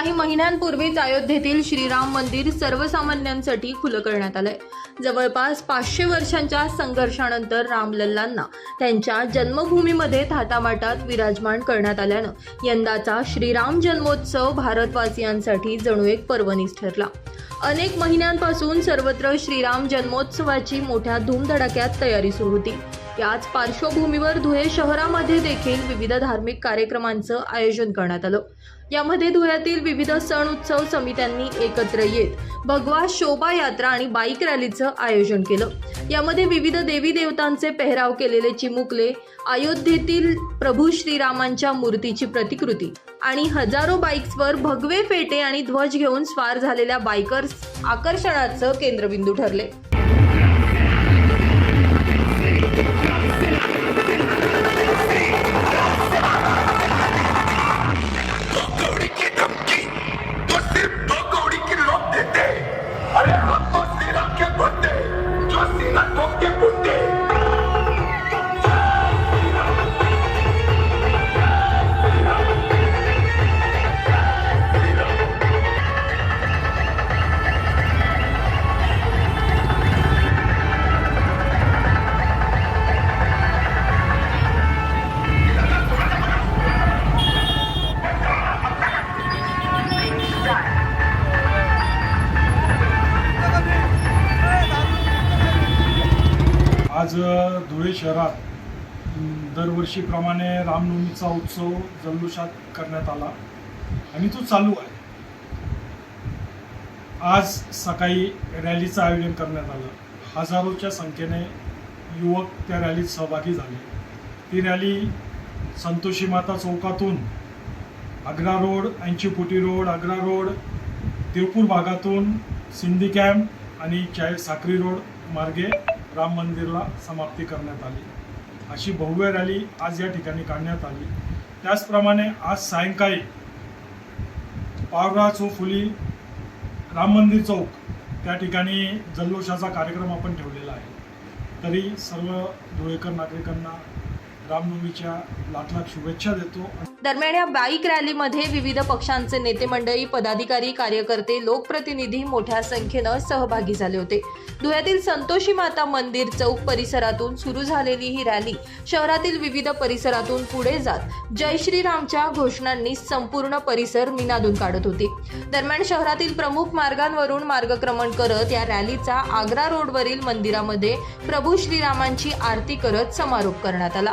काही महिन्यांपूर्वीच अयोध्येतील श्रीराम मंदिर सर्वसामान्यांसाठी खुलं करण्यात आलंय. जवळपास पाचशे वर्षांच्या संघर्षानंतर रामलल्लांना त्यांच्या जन्मभूमीमध्ये थाटामाटात विराजमान करण्यात आल्यानं यंदाचा श्रीराम जन्मोत्सव भारतवासियांसाठी जणू एक पर्वणीच ठरला. अनेक महिन्यांपासून सर्वत्र श्रीराम जन्मोत्सवाची मोठ्या धूमधडाक्यात तयारी सुरू होती. याच पार्श्वभूमीवर धुळे शहरामध्ये देखील विविध धार्मिक कार्यक्रमांचं आयोजन करण्यात आलं. यामध्ये धुळ्यातील विविध सण उत्सव समित्यांनी एकत्र येत भगवा शोभायात्रा आणि बाईक रॅलीचं आयोजन केलं. यामध्ये विविध देवी देवतांचे पेहराव केलेले चिमुकले अयोध्येतील प्रभू श्रीरामांच्या मूर्तीची प्रतिकृती आणि हजारो बाईक्सवर भगवे फेटे आणि ध्वज घेऊन स्वार झालेल्या बायकर्स आकर्षणाचं केंद्रबिंदू ठरले. आज धुळे शहरात दरवर्षीप्रमाणे रामनवमीचा उत्सव जल्लोषात करण्यात आला आणि तो चालू आहे. आज सकाळी रॅलीचं आयोजन करण्यात आलं. हजारोच्या संख्येने युवक त्या रॅलीत सहभागी झाले. ती रॅली संतोषी माता चौकातून Agra road Ainchipoti road Agra road Deopur भागातून सिंधी कॅम्प आणि चाय साक्री रोड मार्गे राम मंदिरला समाप्ती करण्यात आली. अशी भव्य रॅली आज या ठिकाणी काढण्यात आली. त्याचप्रमाणे आज सायंकाळी पावरा चौफुली राम मंदिर चौक त्या ठिकाणी जल्लोषाचा कार्यक्रम आपण ठेवलेला आहे. तरी सर्व धुळेकर नागरिकांना रामनवमीच्या लाख लाख शुभेच्छा देतो. दरम्यान या बाईक रॅलीमध्ये विविध पक्षांचे नेते मंडळी पदाधिकारी कार्यकर्ते लोकप्रतिनिधी मोठ्या संख्येनं सहभागी झाले होते. धुळ्यातील संतोषी माता मंदिर चौक परिसरातून सुरू झालेली ही रॅली शहरातील विविध परिसरातून पुढे जात जय श्रीरामच्या घोषणांनी संपूर्ण परिसर मिनादून काढत होती. दरम्यान शहरातील प्रमुख मार्गांवरून मार्गक्रमण करत या रॅलीचा आग्रा रोडवरील मंदिरामध्ये प्रभू श्रीरामांची आरती करत समारोप करण्यात आला.